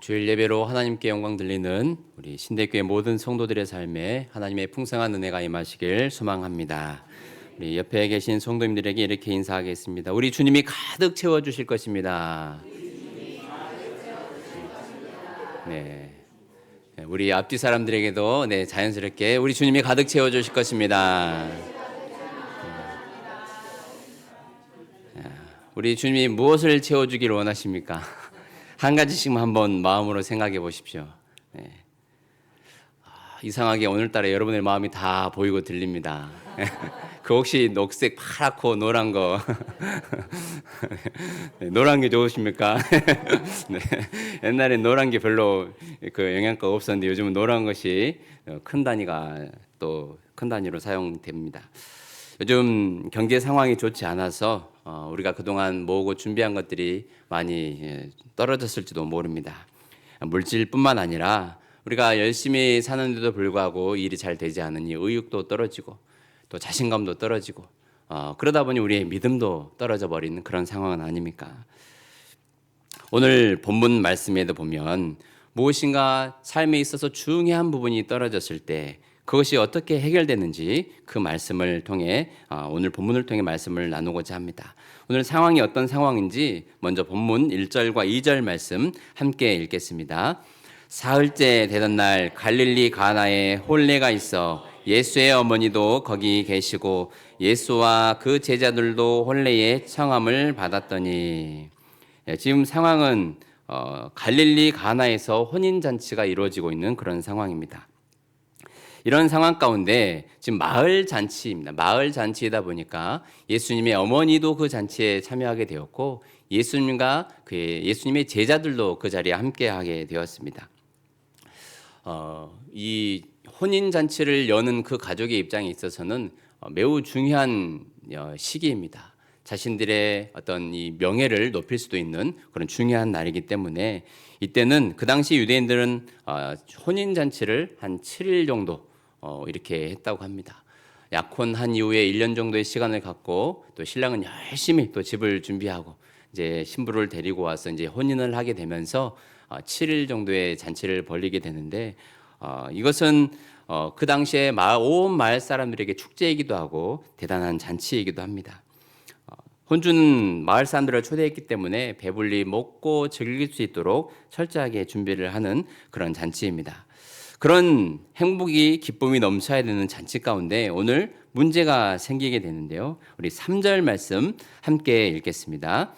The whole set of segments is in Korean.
주일 예배로 하나님께 영광 들리는 우리 신대교회 모든 성도들의 삶에 하나님의 풍성한 은혜가 임하시길 소망합니다. 우리 옆에 계신 성도님들에게 이렇게 인사하겠습니다. 우리 주님이 가득 채워 주실 것입니다. 네. 네, 우리 앞뒤 사람들에게도 네, 자연스럽게 우리 주님이 가득 채워 주실 것입니다. 네. 우리 주님이 무엇을 채워 주길 원하십니까? 한 가지씩만 한번 마음으로 생각해 보십시오. 네. 아, 이상하게 오늘따라 여러분의 마음이 다 보이고 들립니다. 그 혹시 녹색 파랗고 노란 거 네, 노란 게 좋으십니까? 네. 옛날엔 노란 게 별로 그 영양가 없었는데 요즘은 노란 것이 어, 큰 단위가 또 큰 단위로 사용됩니다. 요즘 경제 상황이 좋지 않아서 어, 우리가 그동안 모으고 준비한 것들이 많이 예, 떨어졌을지도 모릅니다. 물질뿐만 아니라 우리가 열심히 사는데도 불구하고 일이 잘 되지 않으니 의욕도 떨어지고 또 자신감도 떨어지고 어, 그러다 보니 우리의 믿음도 떨어져 버리는 그런 상황은 아닙니까? 오늘 본문 말씀에도 보면 무엇인가 삶에 있어서 중요한 부분이 떨어졌을 때 그것이 어떻게 해결되는지 그 말씀을 통해 어, 오늘 본문을 통해 말씀을 나누고자 합니다. 오늘 상황이 어떤 상황인지 먼저 본문 1절과 2절 말씀 함께 읽겠습니다. 사흘째 되던 날 갈릴리 가나에 혼례가 있어 예수의 어머니도 거기 계시고 예수와 그 제자들도 혼례의 청함을 받았더니 예, 지금 상황은 어, 갈릴리 가나에서 혼인 잔치가 이루어지고 있는 그런 상황입니다. 이런 상황 가운데 지금 마을 잔치입니다. 마을 잔치이다 보니까 예수님의 어머니도 그 잔치에 참여하게 되었고 예수님과 그 예수님의 제자들도 그 자리에 함께하게 되었습니다. 어, 이 혼인 잔치를 여는 그 가족의 입장에 있어서는 어, 매우 중요한 어, 시기입니다. 자신들의 어떤 이 명예를 높일 수도 있는 그런 중요한 날이기 때문에 이때는 그 당시 유대인들은 어, 혼인 잔치를 한 7일 정도 어, 이렇게 했다고 합니다. 약혼한 이후에 1년 정도의 시간을 갖고 또 신랑은 열심히 또 집을 준비하고 이제 신부를 데리고 와서 이제 혼인을 하게 되면서 어, 7일 정도의 잔치를 벌리게 되는데 어, 이것은 어, 그 당시에 마, 온 마을 사람들에게 축제이기도 하고 대단한 잔치이기도 합니다. 어, 혼주는 마을 사람들을 초대했기 때문에 배불리 먹고 즐길 수 있도록 철저하게 준비를 하는 그런 잔치입니다. 그런 행복이 기쁨이 넘쳐야 되는 잔치 가운데 오늘 문제가 생기게 되는데요. 우리 3절 말씀 함께 읽겠습니다.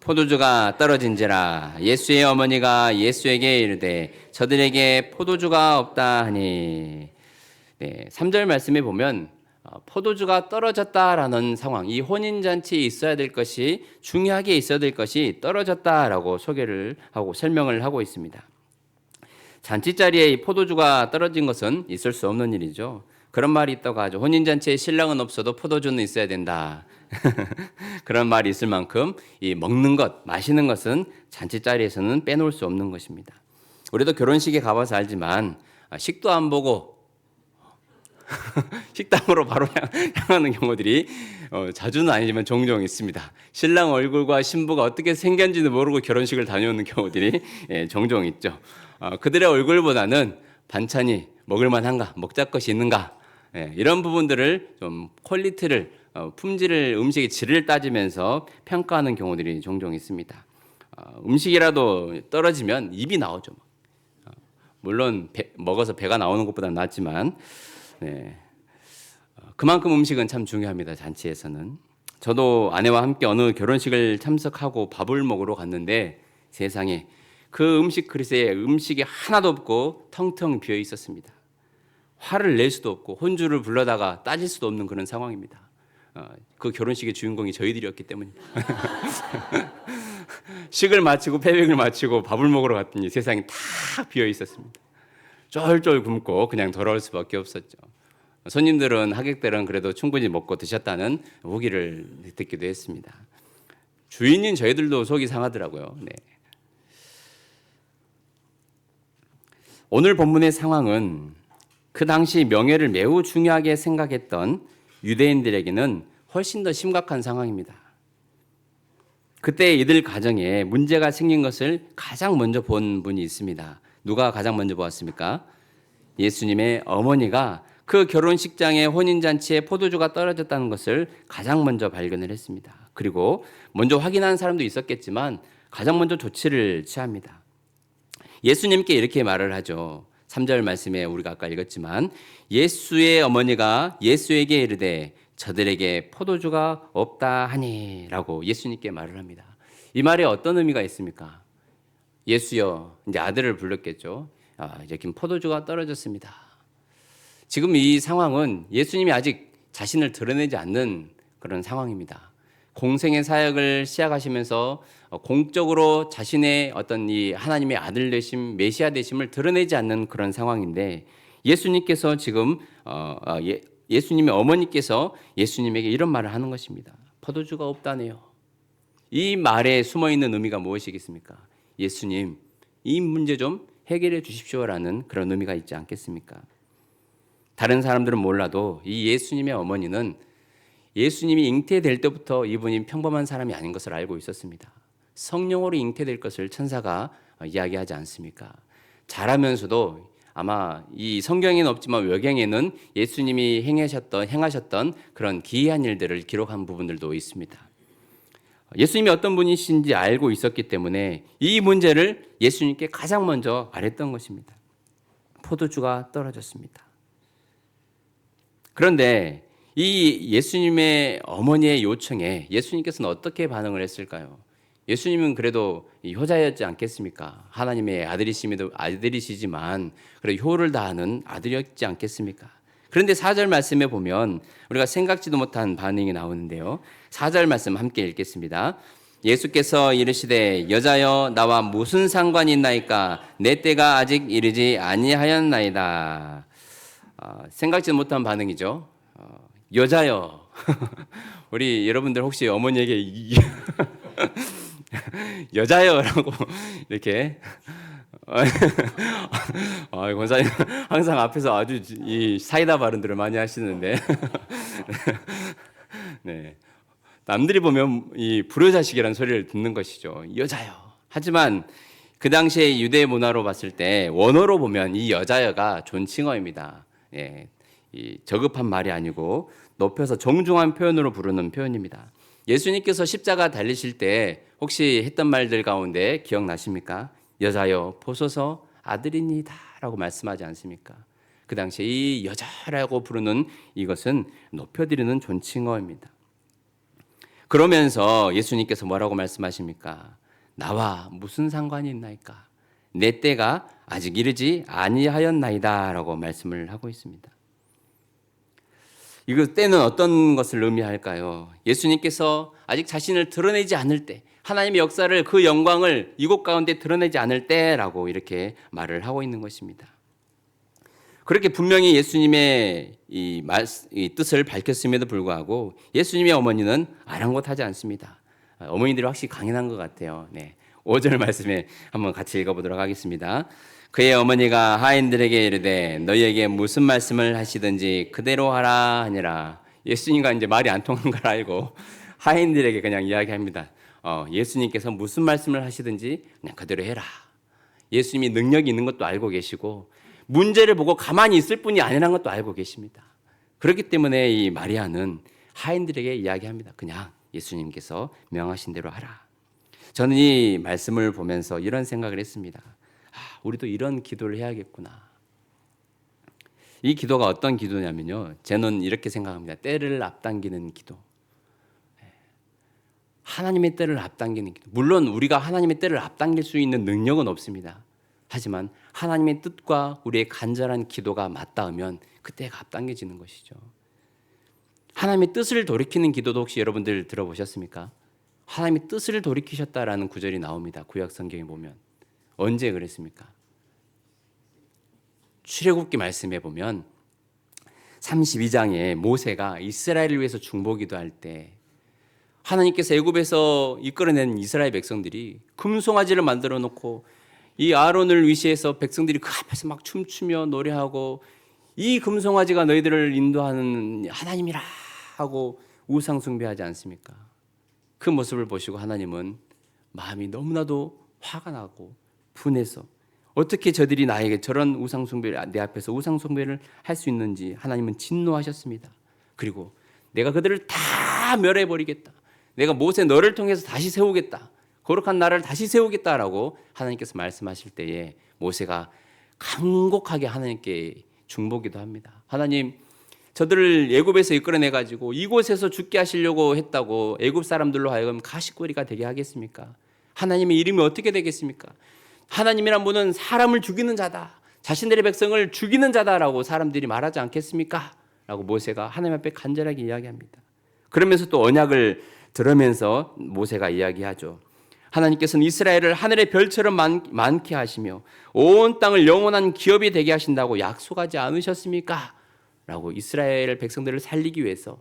포도주가 떨어진지라 예수의 어머니가 예수에게 이르되 저들에게 포도주가 없다 하니 네, 3절 말씀에 보면 어, 포도주가 떨어졌다라는 상황, 이 혼인 잔치에 있어야 될 것이 중요하게 있어야 될 것이 떨어졌다라고 소개를 하고 설명을 하고 있습니다. 잔치 자리에 이 포도주가 떨어진 것은 있을 수 없는 일이죠. 그런 말이 있다고 하죠. 혼인 잔치에 신랑은 없어도 포도주는 있어야 된다. 그런 말이 있을 만큼 이 먹는 것, 마시는 것은 잔치 자리에서는 빼놓을 수 없는 것입니다. 우리도 결혼식에 가봐서 알지만 아, 식도 안 보고 식당으로 바로 향하는 경우들이 어, 자주는 아니지만 종종 있습니다. 신랑 얼굴과 신부가 어떻게 생겼는지도 모르고 결혼식을 다녀오는 경우들이 예, 종종 있죠. 어, 그들의 얼굴보다는 반찬이 먹을만한가, 먹자 것이 있는가 예, 이런 부분들을 좀 퀄리티를 어, 품질을 음식의 질을 따지면서 평가하는 경우들이 종종 있습니다. 어, 음식이라도 떨어지면 입이 나오죠. 어, 물론 배, 먹어서 배가 나오는 것보다 낫지만 네. 어, 그만큼 음식은 참 중요합니다. 잔치에서는 저도 아내와 함께 어느 결혼식을 참석하고 밥을 먹으러 갔는데 세상에 그 음식 그릇에 음식이 하나도 없고 텅텅 비어 있었습니다. 화를 낼 수도 없고 혼주를 불러다가 따질 수도 없는 그런 상황입니다. 어, 그 결혼식의 주인공이 저희들이었기 때문입니다. 식을 마치고 패백을 마치고 밥을 먹으러 갔더니 세상이 다 비어 있었습니다. 쫄쫄 굶고 그냥 돌아올 수밖에 없었죠. 손님들은 하객들은 그래도 충분히 먹고 드셨다는 후기를 듣기도 했습니다. 주인인 저희들도 속이 상하더라고요. 네. 오늘 본문의 상황은 그 당시 명예를 매우 중요하게 생각했던 유대인들에게는 훨씬 더 심각한 상황입니다. 그때 이들 가정에 문제가 생긴 것을 가장 먼저 본 분이 있습니다. 누가 가장 먼저 보았습니까? 예수님의 어머니가 그 결혼식장에 혼인잔치에 포도주가 떨어졌다는 것을 가장 먼저 발견을 했습니다. 그리고 먼저 확인한 사람도 있었겠지만 가장 먼저 조치를 취합니다. 예수님께 이렇게 말을 하죠. 3절 말씀에 우리가 아까 읽었지만 예수의 어머니가 예수에게 이르되 저들에게 포도주가 없다 하니라고 예수님께 말을 합니다. 이 말에 어떤 의미가 있습니까? 예수여 이제 아들을 불렀겠죠. 아, 이제 지금 포도주가 떨어졌습니다. 지금 이 상황은 예수님이 아직 자신을 드러내지 않는 그런 상황입니다. 공생의 사역을 시작하시면서 어, 공적으로 자신의 어떤 이 하나님의 아들 되심, 메시아 되심을 드러내지 않는 그런 상황인데 예수님께서 지금 어, 어, 예, 예수님의 어머니께서 예수님에게 이런 말을 하는 것입니다. 포도주가 없다네요. 이 말에 숨어 있는 의미가 무엇이겠습니까? 예수님, 이 문제 좀 해결해 주십시오라는 그런 의미가 있지 않겠습니까? 다른 사람들은 몰라도 이 예수님의 어머니는 예수님이 잉태될 때부터 이분이 평범한 사람이 아닌 것을 알고 있었습니다. 성령으로 잉태될 것을 천사가 이야기하지 않습니까? 자라면서도 아마 이 성경에는 없지만 외경에는 예수님이 행하셨던 행하셨던 그런 기이한 일들을 기록한 부분들도 있습니다. 예수님이 어떤 분이신지 알고 있었기 때문에 이 문제를 예수님께 가장 먼저 말했던 것입니다. 포도주가 떨어졌습니다. 그런데 이 예수님의 어머니의 요청에 예수님께서는 어떻게 반응을 했을까요? 예수님은 그래도 효자였지 않겠습니까? 하나님의 아들이시미도 아들이시지만 그래 효를 다하는 아들이었지 않겠습니까? 그런데 4절 말씀에 보면 우리가 생각지도 못한 반응이 나오는데요. 4절 말씀 함께 읽겠습니다. 예수께서 이르시되 여자여 나와 무슨 상관이 있나이까 내 때가 아직 이르지 아니하였나이다. 어, 생각지도 못한 반응이죠. 어, 여자여 우리 여러분들 혹시 어머니에게 여자여라고 이렇게 아, 권사님 항상 앞에서 아주 이 사이다 발언들을 많이 하시는데 네. 남들이 보면 이 불효자식이라는 소리를 듣는 것이죠. 여자요. 하지만 그 당시에 유대 문화로 봤을 때 원어로 보면 이 여자여가 존칭어입니다. 예, 이 저급한 말이 아니고 높여서 정중한 표현으로 부르는 표현입니다. 예수님께서 십자가 달리실 때 혹시 했던 말들 가운데 기억나십니까? 여자여 보소서 아들이니다라고 말씀하지 않습니까? 그 당시에 이 여자라고 부르는 이것은 높여드리는 존칭어입니다. 그러면서 예수님께서 뭐라고 말씀하십니까? 나와 무슨 상관이 있나이까? 내 때가 아직 이르지 아니하였나이다라고 말씀을 하고 있습니다. 이거 때는 어떤 것을 의미할까요? 예수님께서 아직 자신을 드러내지 않을 때, 하나님의 역사를 그 영광을 이곳 가운데 드러내지 않을 때라고 이렇게 말을 하고 있는 것입니다. 그렇게 분명히 예수님의 이, 말, 이 뜻을 밝혔음에도 불구하고 예수님의 어머니는 아랑곳하지 않습니다. 어머니들이 확실히 강인한 것 같아요. 네. 5절 말씀에 한번 같이 읽어보도록 하겠습니다. 그의 어머니가 하인들에게 이르되 너희에게 무슨 말씀을 하시든지 그대로 하라 하니라. 예수님과 이제 말이 안 통한 걸 알고 하인들에게 그냥 이야기합니다. 어, 예수님께서 무슨 말씀을 하시든지 그냥 그대로 해라. 예수님이 능력이 있는 것도 알고 계시고 문제를 보고 가만히 있을 뿐이 아니라는 것도 알고 계십니다. 그렇기 때문에 이 마리아는 하인들에게 이야기합니다. 그냥 예수님께서 명하신 대로 하라. 저는 이 말씀을 보면서 이런 생각을 했습니다. 아, 우리도 이런 기도를 해야겠구나. 이 기도가 어떤 기도냐면요. 저는 이렇게 생각합니다. 때를 앞당기는 기도. 예. 하나님의 때를 앞당기는 기도. 물론 우리가 하나님의 때를 앞당길 수 있는 능력은 없습니다. 하지만 하나님의 뜻과 우리의 간절한 기도가 맞닿으면 그때가 앞당겨지는 것이죠. 하나님의 뜻을 돌이키는 기도도 혹시 여러분들 들어보셨습니까? 하나님의 뜻을 돌이키셨다라는 구절이 나옵니다. 구약 성경에 보면 언제 그랬습니까? 출애굽기 말씀에 보면 32장에 모세가 이스라엘을 위해서 중보기도 할 때 하나님께서 애굽에서 이끌어낸 이스라엘 백성들이 금송아지를 만들어 놓고 이 아론을 위시해서 백성들이 그 앞에서 막 춤추며 노래하고 이 금송아지가 너희들을 인도하는 하나님이라 하고 우상 숭배하지 않습니까? 그 모습을 보시고 하나님은 마음이 너무나도 화가 나고 분해서 어떻게 저들이 나에게 저런 우상 숭배를 내 앞에서 우상 숭배를 할 수 있는지 하나님은 진노하셨습니다. 그리고 내가 그들을 다 멸해 버리겠다. 내가 모세 너를 통해서 다시 세우겠다. 거룩한 나라를 다시 세우겠다라고 하나님께서 말씀하실 때에 모세가 간곡하게 하나님께 중보기도 합니다. 하나님 저들을 애굽에서 이끌어내 가지고 이곳에서 죽게 하시려고 했다고 애굽 사람들로 하여금 가시거리가 되게 하겠습니까? 하나님의 이름이 어떻게 되겠습니까? 하나님이란 분은 사람을 죽이는 자다. 자신들의 백성을 죽이는 자다라고 사람들이 말하지 않겠습니까? 라고 모세가 하나님 앞에 간절하게 이야기합니다. 그러면서 또 언약을 들으면서 모세가 이야기하죠. 하나님께서는 이스라엘을 하늘의 별처럼 많, 많게 하시며 온 땅을 영원한 기업이 되게 하신다고 약속하지 않으셨습니까? 라고 이스라엘 백성들을 살리기 위해서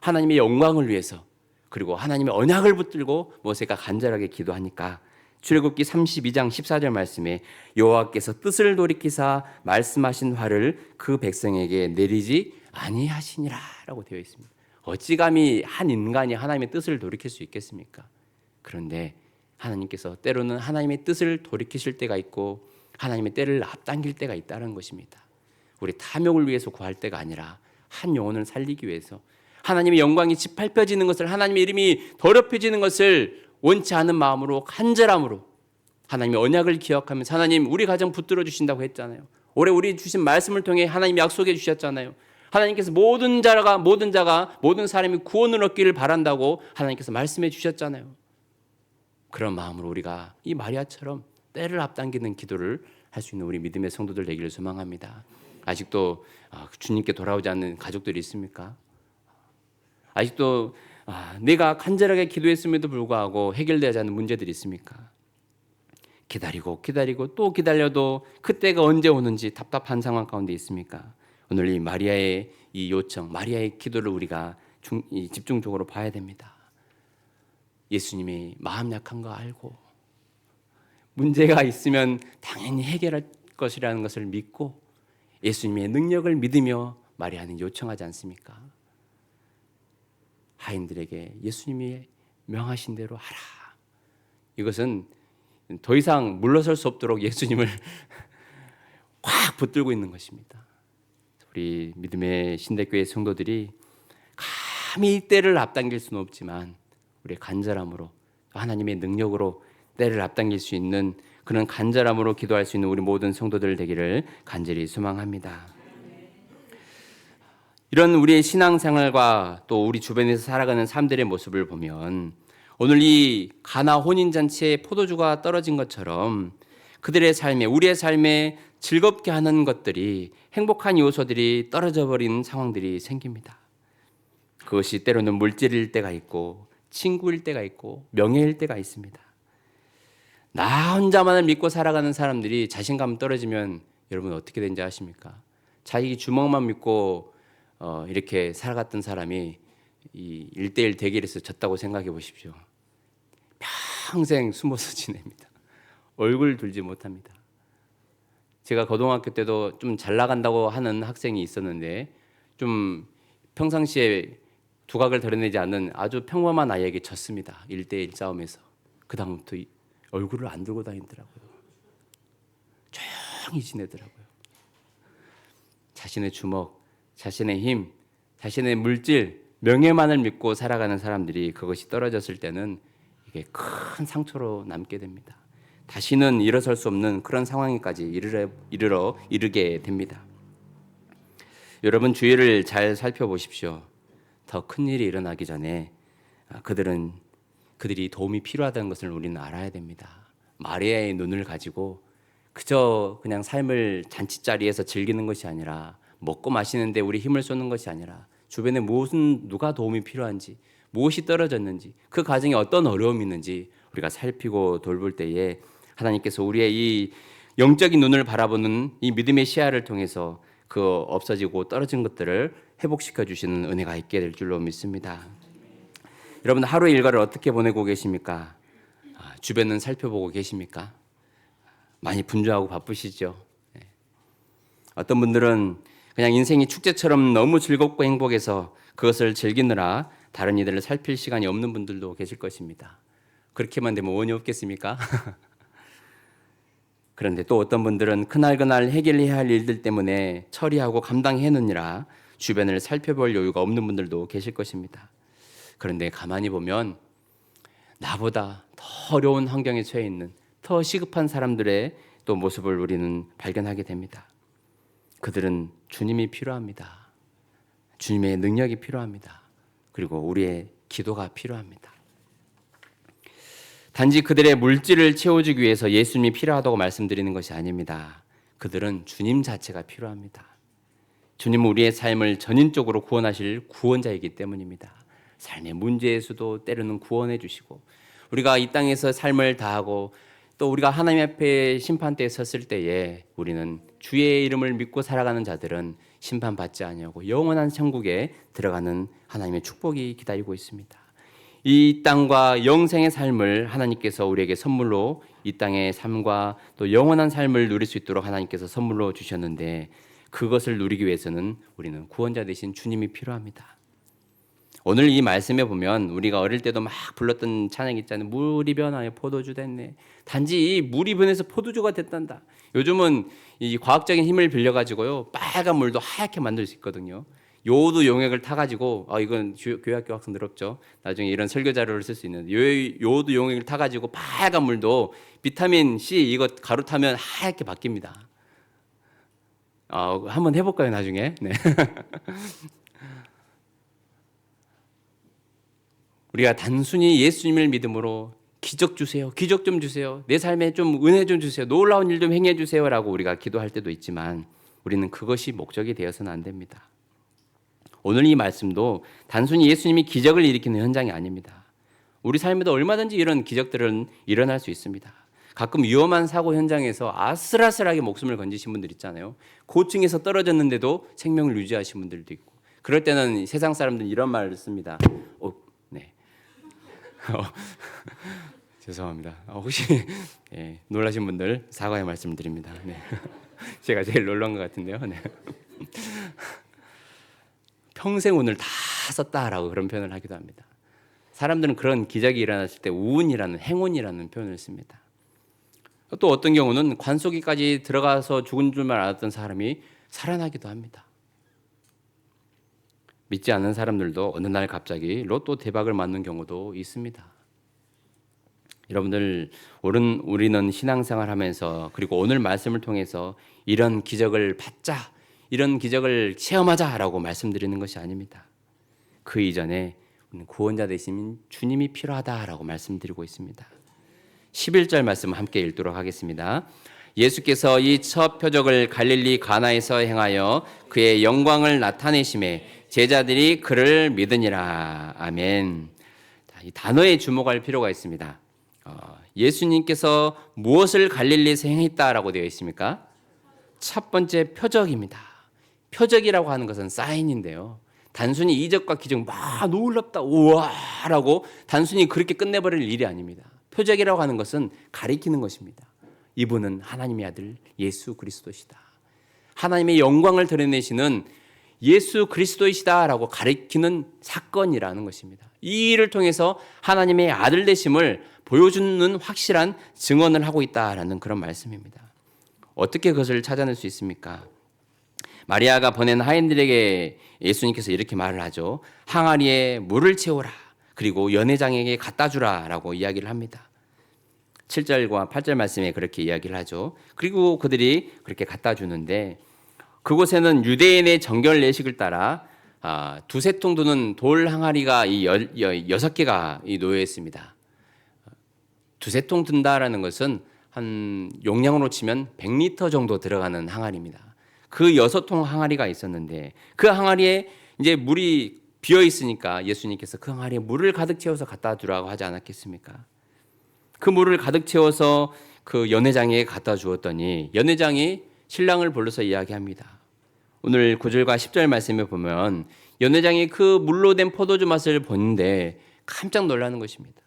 하나님의 영광을 위해서 그리고 하나님의 언약을 붙들고 모세가 간절하게 기도하니까 출애굽기 32장 14절 말씀에 여호와께서 뜻을 돌이키사 말씀하신 화를 그 백성에게 내리지 아니하시니라라고 되어 있습니다. 어찌 감히 한 인간이 하나님의 뜻을 돌이킬 수 있겠습니까? 그런데 하나님께서 때로는 하나님의 뜻을 돌이키실 때가 있고 하나님의 때를 앞당길 때가 있다는 것입니다. 우리 탐욕을 위해서 구할 때가 아니라 한 영혼을 살리기 위해서 하나님의 영광이 짓밟혀지는 것을 하나님의 이름이 더럽혀지는 것을 원치 않은 마음으로 간절함으로 하나님의 언약을 기억하면서 하나님 우리 가정 붙들어 주신다고 했잖아요. 올해 우리 주신 말씀을 통해 하나님 약속해 주셨잖아요. 하나님께서 모든 자가 모든 자가 모든 사람이 구원을 얻기를 바란다고 하나님께서 말씀해 주셨잖아요. 그런 마음으로 우리가 이 마리아처럼 때를 앞당기는 기도를 할 수 있는 우리 믿음의 성도들 되기를 소망합니다. 아직도 아, 주님께 돌아오지 않는 가족들이 있습니까? 아직도 아, 내가 간절하게 기도했음에도 불구하고 해결되지 않는 문제들이 있습니까? 기다리고 기다리고 또 기다려도 그때가 언제 오는지 답답한 상황 가운데 있습니까? 오늘 이 마리아의 이 요청, 마리아의 기도를 우리가 중, 집중적으로 봐야 됩니다. 예수님이 마음 약한 거 알고 문제가 있으면 당연히 해결할 것이라는 것을 믿고 예수님의 능력을 믿으며 마리아는 요청하지 않습니까? 하인들에게 예수님이 명하신 대로 하라. 이것은 더 이상 물러설 수 없도록 예수님을 꽉 붙들고 있는 것입니다. 우리 믿음의 신대교회 성도들이 감히 때를 앞당길 수는 없지만 우리 간절함으로 하나님의 능력으로 때를 앞당길 수 있는 그런 간절함으로 기도할 수 있는 우리 모든 성도들 되기를 간절히 소망합니다. 이런 우리의 신앙생활과 또 우리 주변에서 살아가는 삶들의 모습을 보면 오늘 이 가나 혼인 잔치에 포도주가 떨어진 것처럼 그들의 삶에 우리의 삶에 즐겁게 하는 것들이 행복한 요소들이 떨어져 버린 상황들이 생깁니다. 그것이 때로는 물질일 때가 있고 친구일 때가 있고 명예일 때가 있습니다. 나 혼자만을 믿고 살아가는 사람들이 자신감 떨어지면 여러분 어떻게 되는지 아십니까? 자기 주먹만 믿고 어, 이렇게 살아갔던 사람이 이 1대1 대결에서 졌다고 생각해 보십시오. 평생 숨어서 지냅니다. 얼굴 들지 못합니다. 제가 고등학교 때도 좀 잘 나간다고 하는 학생이 있었는데 좀 평상시에 두각을 드러내지 않는 아주 평범한 아이에게 졌습니다. 1대1 싸움에서. 그 다음부터 얼굴을 안 들고 다니더라고요. 조용히 지내더라고요. 자신의 주먹, 자신의 힘, 자신의 물질, 명예만을 믿고 살아가는 사람들이 그것이 떨어졌을 때는 이게 큰 상처로 남게 됩니다. 다시는 일어설 수 없는 그런 상황에까지 이르러, 이르러 이르게 됩니다. 여러분 주위를 잘 살펴보십시오. 더 큰 일이 일어나기 전에 아, 그들은 그들이 도움이 필요하다는 것을 우리는 알아야 됩니다. 마리아의 눈을 가지고 그저 그냥 삶을 잔치자리에서 즐기는 것이 아니라 먹고 마시는데 우리 힘을 쏟는 것이 아니라 주변에 무슨 누가 도움이 필요한지 무엇이 떨어졌는지 그 가정에 어떤 어려움이 있는지 우리가 살피고 돌볼 때에 하나님께서 우리의 이 영적인 눈을 바라보는 이 믿음의 시야를 통해서 그 없어지고 떨어진 것들을 회복시켜 주시는 은혜가 있게 될 줄로 믿습니다. 여러분 하루의 일과를 어떻게 보내고 계십니까? 아, 주변은 살펴보고 계십니까? 많이 분주하고 바쁘시죠. 네. 어떤 분들은 그냥 인생이 축제처럼 너무 즐겁고 행복해서 그것을 즐기느라 다른 이들을 살필 시간이 없는 분들도 계실 것입니다. 그렇게만 되면 원이 없겠습니까? 그런데 또 어떤 분들은 그날그날 해결해야 할 일들 때문에 처리하고 감당해느니라 주변을 살펴볼 여유가 없는 분들도 계실 것입니다. 그런데 가만히 보면 나보다 더 어려운 환경에 처해 있는 더 시급한 사람들의 또 모습을 우리는 발견하게 됩니다. 그들은 주님이 필요합니다. 주님의 능력이 필요합니다. 그리고 우리의 기도가 필요합니다. 단지 그들의 물질을 채워주기 위해서 예수님이 필요하다고 말씀드리는 것이 아닙니다. 그들은 주님 자체가 필요합니다. 주님은 우리의 삶을 전인적으로 구원하실 구원자이기 때문입니다. 삶의 문제에서도 때로는 구원해 주시고 우리가 이 땅에서 삶을 다하고 또 우리가 하나님 앞에 심판대에 섰을 때에 우리는 주의 이름을 믿고 살아가는 자들은 심판받지 아니하고 영원한 천국에 들어가는 하나님의 축복이 기다리고 있습니다. 이 땅과 영생의 삶을 하나님께서 우리에게 선물로 이 땅의 삶과 또 영원한 삶을 누릴 수 있도록 하나님께서 선물로 주셨는데 그것을 누리기 위해서는 우리는 구원자 되신 주님이 필요합니다. 오늘 이 말씀에 보면 우리가 어릴 때도 막 불렀던 찬양 있잖아요. 물이 변하여 포도주 됐네. 단지 이 물이 변해서 포도주가 됐단다. 요즘은 이 과학적인 힘을 빌려 가지고요. 빨간 물도 하얗게 만들 수 있거든요. 요오드 용액을 타 가지고 아 이건 주- 교회학교 학생들 없죠. 나중에 이런 설교 자료를 쓸 수 있는 요 요오드 용액을 타 가지고 빨간 물도 비타민 C 이거 가루 타면 하얗게 바뀝니다. 아, 한번 해 볼까요, 나중에? 네. 우리가 단순히 예수님을 믿음으로 기적 주세요. 기적 좀 주세요. 내 삶에 좀 은혜 좀 주세요. 놀라운 일 좀 행해 주세요라고 우리가 기도할 때도 있지만 우리는 그것이 목적이 되어서는 안 됩니다. 오늘 이 말씀도 단순히 예수님이 기적을 일으키는 현장이 아닙니다. 우리 삶에도 얼마든지 이런 기적들은 일어날 수 있습니다. 가끔 위험한 사고 현장에서 아슬아슬하게 목숨을 건지신 분들 있잖아요. 고층에서 떨어졌는데도 생명을 유지하신 분들도 있고. 그럴 때는 세상 사람들은 이런 말을 씁니다. 어, 네. 어, 죄송합니다. 어, 혹시 예, 놀라신 분들 사과의 말씀 드립니다. 네. 제가 제일 놀란 것 같은데요. 네. 평생 운을 다 썼다라고 그런 표현을 하기도 합니다. 사람들은 그런 기적이 일어났을 때 우운이라는 행운이라는 표현을 씁니다. 또 어떤 경우는 관속이까지 들어가서 죽은 줄만 알았던 사람이 살아나기도 합니다. 믿지 않는 사람들도 어느 날 갑자기 로또 대박을 맞는 경우도 있습니다. 여러분들 오른 우리는 신앙생활 하면서 그리고 오늘 말씀을 통해서 이런 기적을 받자 이런 기적을 체험하자라고 말씀드리는 것이 아닙니다. 그 이전에 구원자 되신 주님이 필요하다라고 말씀드리고 있습니다. 11절 말씀 함께 읽도록 하겠습니다. 예수께서 이 첫 표적을 갈릴리 가나에서 행하여 그의 영광을 나타내심에 제자들이 그를 믿으니라. 아멘. 자, 이 단어에 주목할 필요가 있습니다. 어, 예수님께서 무엇을 갈릴리에서 행했다라고 되어 있습니까? 첫 번째 표적입니다. 표적이라고 하는 것은 사인인데요. 단순히 이적과 기적 막 놀랍다 우와라고 단순히 그렇게 끝내버릴 일이 아닙니다. 표적이라고 하는 것은 가리키는 것입니다. 이분은 하나님의 아들 예수 그리스도시다. 하나님의 영광을 드러내시는 예수 그리스도이시다라고 가리키는 사건이라는 것입니다. 이 일을 통해서 하나님의 아들 되심을 보여주는 확실한 증언을 하고 있다라는 그런 말씀입니다. 어떻게 그것을 찾아낼 수 있습니까? 마리아가 보낸 하인들에게 예수님께서 이렇게 말을 하죠. 항아리에 물을 채워라. 그리고 연회장에게 갖다 주라라고 이야기를 합니다. 7절과 8절 말씀에 그렇게 이야기를 하죠. 그리고 그들이 그렇게 갖다 주는데 그곳에는 유대인의 정결 예식을 따라 아, 두세 통 두는 돌 항아리가 이 여, 여, 여섯 개가 이 놓여 있습니다. 두세 통 든다라는 것은 한 용량으로 치면 100리터 정도 들어가는 항아리입니다. 그 여섯 통 항아리가 있었는데 그 항아리에 이제 물이 비어 있으니까 예수님께서 그 항아리에 물을 가득 채워서 갖다 주라고 하지 않았겠습니까? 그 물을 가득 채워서 그 연회장에 갖다 주었더니 연회장이 신랑을 불러서 이야기합니다. 오늘 9절과 10절 말씀에 보면 연회장이 그 물로 된 포도주 맛을 보는데 깜짝 놀라는 것입니다.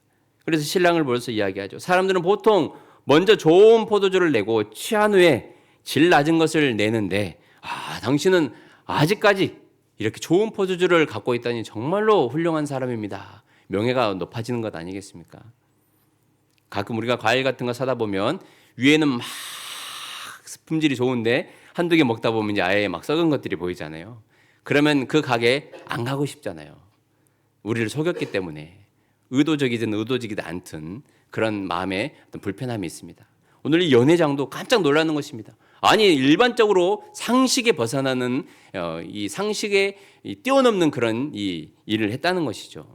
그래서 신랑을 불러서 이야기하죠. 사람들은 보통 먼저 좋은 포도주를 내고 취한 후에 질 낮은 것을 내는데 아, 당신은 아직까지 이렇게 좋은 포도주를 갖고 있다니 정말로 훌륭한 사람입니다. 명예가 높아지는 것 아니겠습니까? 가끔 우리가 과일 같은 거 사다 보면 위에는 막 품질이 좋은데 한두 개 먹다 보면 이제 아예 막 썩은 것들이 보이잖아요. 그러면 그 가게 안 가고 싶잖아요. 우리를 속였기 때문에 의도적이든 의도적이지 않든 그런 마음에 어떤 불편함이 있습니다. 오늘 이 연회장도 깜짝 놀라는 것입니다. 아니 일반적으로 상식에 벗어나는 어, 이 상식에 이 뛰어넘는 그런 이 일을 했다는 것이죠.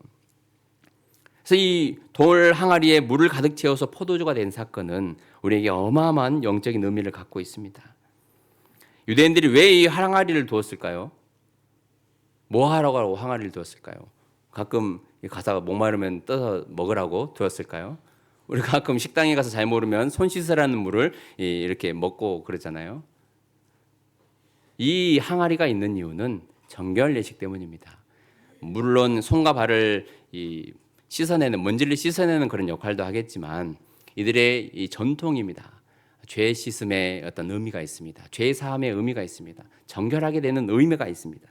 그래서 이 돌 항아리에 물을 가득 채워서 포도주가 된 사건은 우리에게 어마어마한 영적인 의미를 갖고 있습니다. 유대인들이 왜 이 항아리를 두었을까요? 뭐 하라고 항아리를 두었을까요? 가끔 이 가사가 목마르면 떠서 먹으라고 두었을까요? 우리 가끔 식당에 가서 잘 모르면 손 씻으라는 물을 이- 이렇게 먹고 그러잖아요. 이 항아리가 있는 이유는 정결 예식 때문입니다. 물론 손과 발을 이 씻어내는 먼지를 씻어내는 그런 역할도 하겠지만 이들의 이 전통입니다. 죄 씻음의 어떤 의미가 있습니다. 죄 사함의 의미가 있습니다. 정결하게 되는 의미가 있습니다.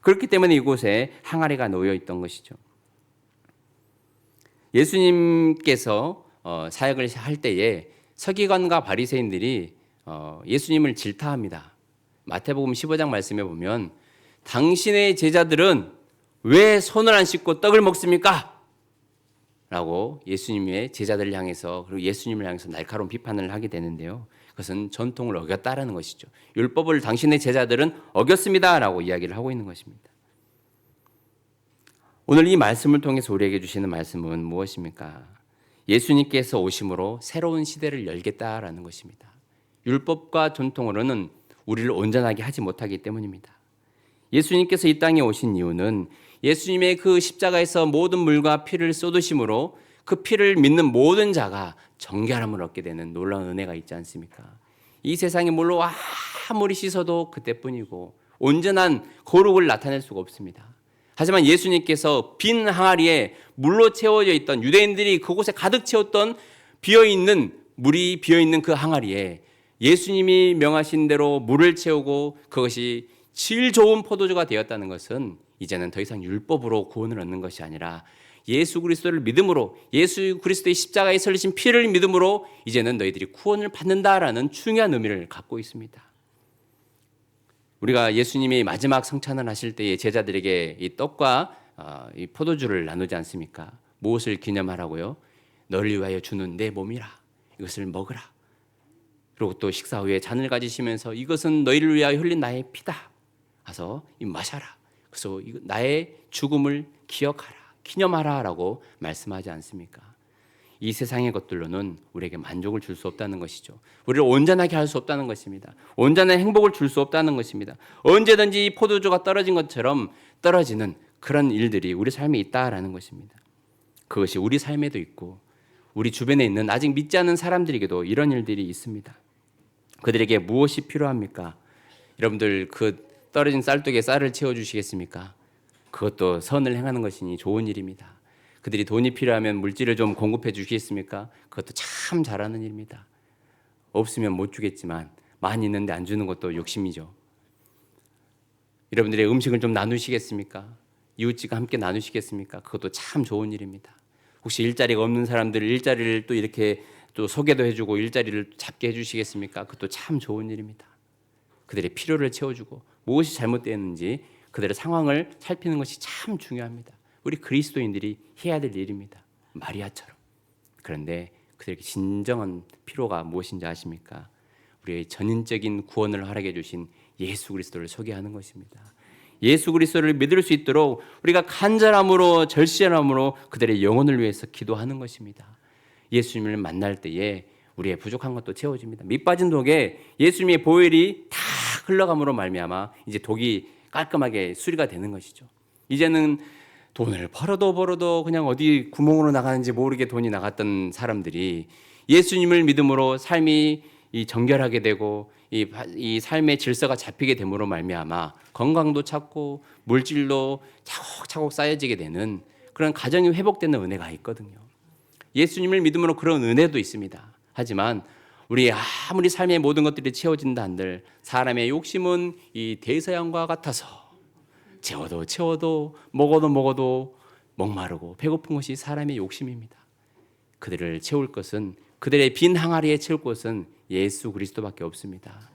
그렇기 때문에 이곳에 항아리가 놓여 있던 것이죠. 예수님께서 어, 사역을 할 때에 서기관과 바리새인들이 어, 예수님을 질타합니다. 마태복음 15장 말씀에 보면 당신의 제자들은 왜 손을 안 씻고 떡을 먹습니까? 라고 예수님의 제자들을 향해서 그리고 예수님을 향해서 날카로운 비판을 하게 되는데요. 그것은 전통을 어겼다라는 것이죠. 율법을 당신의 제자들은 어겼습니다라고 이야기를 하고 있는 것입니다. 오늘 이 말씀을 통해서 우리에게 주시는 말씀은 무엇입니까? 예수님께서 오심으로 새로운 시대를 열겠다라는 것입니다. 율법과 전통으로는 우리를 온전하게 하지 못하기 때문입니다. 예수님께서 이 땅에 오신 이유는 예수님의 그 십자가에서 모든 물과 피를 쏟으심으로 그 피를 믿는 모든 자가 정결함을 얻게 되는 놀라운 은혜가 있지 않습니까? 이 세상에 물로 아무리 씻어도 그때뿐이고 온전한 거룩을 나타낼 수가 없습니다. 하지만 예수님께서 빈 항아리에 물로 채워져 있던 유대인들이 그곳에 가득 채웠던 비어 있는 물이 비어 있는 그 항아리에 예수님이 명하신 대로 물을 채우고 그것이 질 좋은 포도주가 되었다는 것은 이제는 더 이상 율법으로 구원을 얻는 것이 아니라 예수 그리스도를 믿음으로 예수 그리스도의 십자가에 설리신 피를 믿음으로 이제는 너희들이 구원을 받는다라는 중요한 의미를 갖고 있습니다. 우리가 예수님이 마지막 성찬을 하실 때에 제자들에게 이 떡과 어, 이 포도주를 나누지 않습니까? 무엇을 기념하라고요? 너를 위하여 주는 내 몸이라 이것을 먹으라. 그리고 또 식사 후에 잔을 가지시면서 이것은 너희를 위하여 흘린 나의 피다. 가서 이 마셔라. 그래서 나의 죽음을 기억하라, 기념하라라고 말씀하지 않습니까? 이 세상의 것들로는 우리에게 만족을 줄 수 없다는 것이죠. 우리를 온전하게 할 수 없다는 것입니다. 온전한 행복을 줄 수 없다는 것입니다. 언제든지 이 포도주가 떨어진 것처럼 떨어지는 그런 일들이 우리 삶에 있다라는 것입니다. 그것이 우리 삶에도 있고 우리 주변에 있는 아직 믿지 않는 사람들에게도 이런 일들이 있습니다. 그들에게 무엇이 필요합니까? 여러분들 그 떨어진 쌀독에 쌀을 채워 주시겠습니까? 그것도 선을 행하는 것이니 좋은 일입니다. 그들이 돈이 필요하면 물질을 좀 공급해 주시겠습니까? 그것도 참 잘하는 일입니다. 없으면 못 주겠지만 많이 있는데 안 주는 것도 욕심이죠. 여러분들의 음식을 좀 나누시겠습니까? 이웃집과 함께 나누시겠습니까? 그것도 참 좋은 일입니다. 혹시 일자리가 없는 사람들 일자리를 또 이렇게 또 소개도 해주고 일자리를 잡게 해주시겠습니까? 그것도 참 좋은 일입니다. 그들의 필요를 채워주고 무엇이 잘못되었는지 그들의 상황을 살피는 것이 참 중요합니다. 우리 그리스도인들이 해야 될 일입니다. 마리아처럼. 그런데 그들에게 진정한 필요가 무엇인지 아십니까? 우리의 전인적인 구원을 허락해 주신 예수 그리스도를 소개하는 것입니다. 예수 그리스도를 믿을 수 있도록 우리가 간절함으로 절실함으로 그들의 영혼을 위해서 기도하는 것입니다. 예수님을 만날 때에 우리의 부족한 것도 채워집니다. 밑 빠진 독에 예수님의 보혈이 다 흘러감으로 말미암아 이제 독이 깔끔하게 수리가 되는 것이죠. 이제는 돈을 벌어도 벌어도 그냥 어디 구멍으로 나가는지 모르게 돈이 나갔던 사람들이 예수님을 믿음으로 삶이 이 정결하게 되고 이, 바- 이 삶의 질서가 잡히게 됨으로 말미암아 건강도 찾고 물질도 차곡차곡 쌓여지게 되는 그런 가정이 회복되는 은혜가 있거든요. 예수님을 믿음으로 그런 은혜도 있습니다. 하지만 우리 아무리 삶의 모든 것들이 채워진다 한들 사람의 욕심은 이 대서양과 같아서 채워도 채워도 먹어도 먹어도 목마르고 배고픈 것이 사람의 욕심입니다. 그들을 채울 것은 그들의 빈 항아리에 채울 것은 예수 그리스도밖에 없습니다.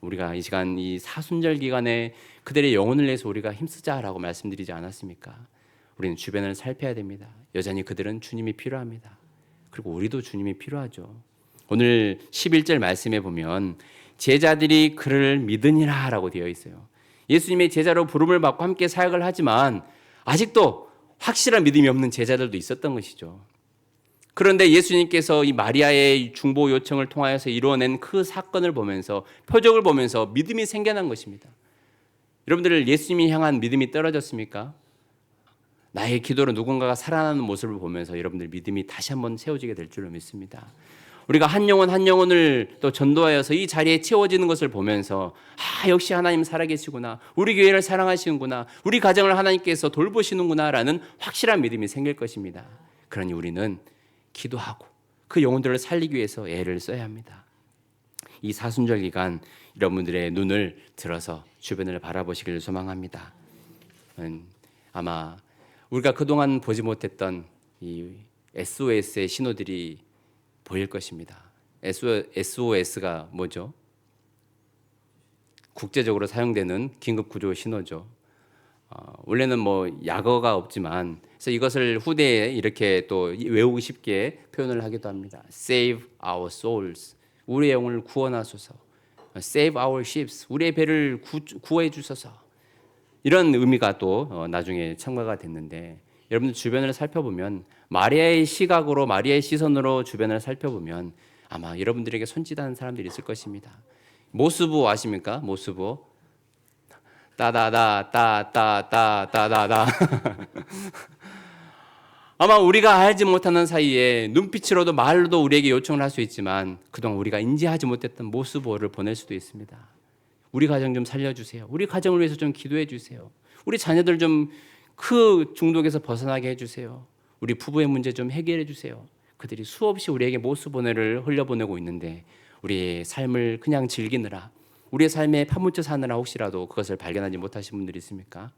우리가 이 시간 이 사순절 기간에 그들의 영혼을 위해서 우리가 힘쓰자라고 말씀드리지 않았습니까? 우리는 주변을 살펴야 됩니다. 여전히 그들은 주님이 필요합니다. 그리고 우리도 주님이 필요하죠. 오늘 11절 말씀에 보면 제자들이 그를 믿으니라라고 되어 있어요. 예수님의 제자로 부름을 받고 함께 사역을 하지만 아직도 확실한 믿음이 없는 제자들도 있었던 것이죠. 그런데 예수님께서 이 마리아의 중보 요청을 통하여서 이루어낸 그 사건을 보면서 표적을 보면서 믿음이 생겨난 것입니다. 여러분들 예수님이 향한 믿음이 떨어졌습니까? 나의 기도로 누군가가 살아나는 모습을 보면서 여러분들 믿음이 다시 한번 채워지게 될 줄로 믿습니다. 우리가 한 영혼 한 영혼을 또 전도하여서 이 자리에 채워지는 것을 보면서 아 역시 하나님 살아계시구나 우리 교회를 사랑하시는구나 우리 가정을 하나님께서 돌보시는구나라는 확실한 믿음이 생길 것입니다. 그러니 우리는 기도하고 그 영혼들을 살리기 위해서 애를 써야 합니다. 이 사순절 기간 여러분들의 눈을 들어서 주변을 바라보시기를 소망합니다. 음, 아마 우리가 그동안 보지 못했던 이 SOS의 신호들이 보일 것입니다. SOS가 뭐죠? 국제적으로 사용되는 긴급 구조 신호죠. 어, 원래는 뭐 약어가 없지만 그래서 이것을 후대에 이렇게 또 외우기 쉽게 표현을 하기도 합니다. Save our souls. 우리의 영혼을 구원하소서. Save our ships. 우리의 배를 구, 구해 주소서. 이런 의미가 또 어, 나중에 첨가가 됐는데 여러분들 주변을 살펴보면 마리아의 시각으로 마리아의 시선으로 주변을 살펴보면 아마 여러분들에게 손짓하는 사람들이 있을 것입니다. 모스부 아십니까? 모스부 따다다 따따따 따다다 아마 우리가 알지 못하는 사이에 눈빛으로도 말로도 우리에게 요청을 할 수 있지만 그동안 우리가 인지하지 못했던 모스보를 보낼 수도 있습니다. 우리 가정 좀 살려주세요. 우리 가정을 위해서 좀 기도해 주세요. 우리 자녀들 좀 그 중독에서 벗어나게 해주세요. 우리 부부의 문제 좀 해결해 주세요. 그들이 수없이 우리에게 모스보내를 흘려보내고 있는데 우리의 삶을 그냥 즐기느라 우리의 삶에 파묻혀 사느라 혹시라도 그것을 발견하지 못하신 분들이 있습니까?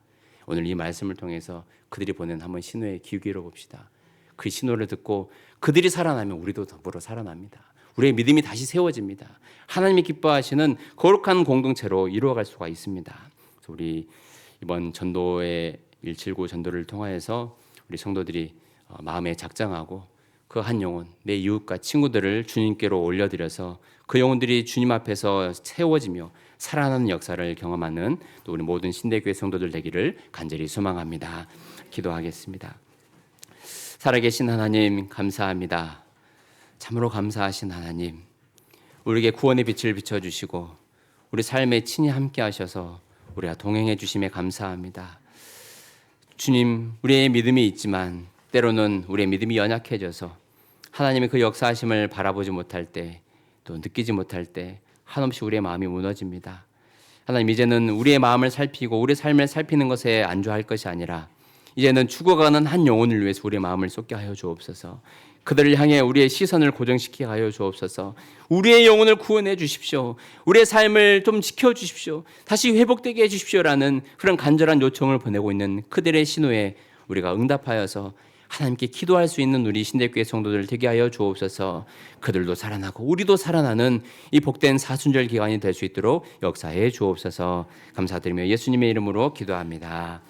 오늘 이 말씀을 통해서 그들이 보낸 한번 신호에 귀 기울여 봅시다. 그 신호를 듣고 그들이 살아나면 우리도 더불어 살아납니다. 우리의 믿음이 다시 세워집니다. 하나님이 기뻐하시는 거룩한 공동체로 이루어갈 수가 있습니다. 우리 이번 전도의 179 전도를 통하여서 우리 성도들이 어, 마음에 작정하고 그 한 영혼 내 이웃과 친구들을 주님께로 올려드려서 그 영혼들이 주님 앞에서 세워지며 살아나는 역사를 경험하는 또 우리 모든 신대교회 성도들 되기를 간절히 소망합니다. 기도하겠습니다. 살아계신 하나님 감사합니다. 참으로 감사하신 하나님, 우리에게 구원의 빛을 비춰 주시고 우리 삶에 친히 함께 하셔서 우리가 동행해 주심에 감사합니다. 주님, 우리의 믿음이 있지만 때로는 우리의 믿음이 연약해져서 하나님의 그 역사하심을 바라보지 못할 때, 또 느끼지 못할 때 한없이 우리의 마음이 무너집니다. 하나님 이제는 우리의 마음을 살피고 우리 삶을 살피는 것에 안주할 것이 아니라 이제는 죽어가는 한 영혼을 위해서 우리의 마음을 쏟게 하여 주옵소서. 그들을 향해 우리의 시선을 고정시키게 하여 주옵소서. 우리의 영혼을 구원해 주십시오. 우리의 삶을 좀 지켜 주십시오. 다시 회복되게 해 주십시오라는 그런 간절한 요청을 보내고 있는 그들의 신호에 우리가 응답하여서 하나님께 기도할 수 있는 우리 신대교회 성도들 되게 하여 주옵소서. 그들도 살아나고 우리도 살아나는 이 복된 사순절 기간이 될 수 있도록 역사해 주옵소서. 감사드리며 예수님의 이름으로 기도합니다.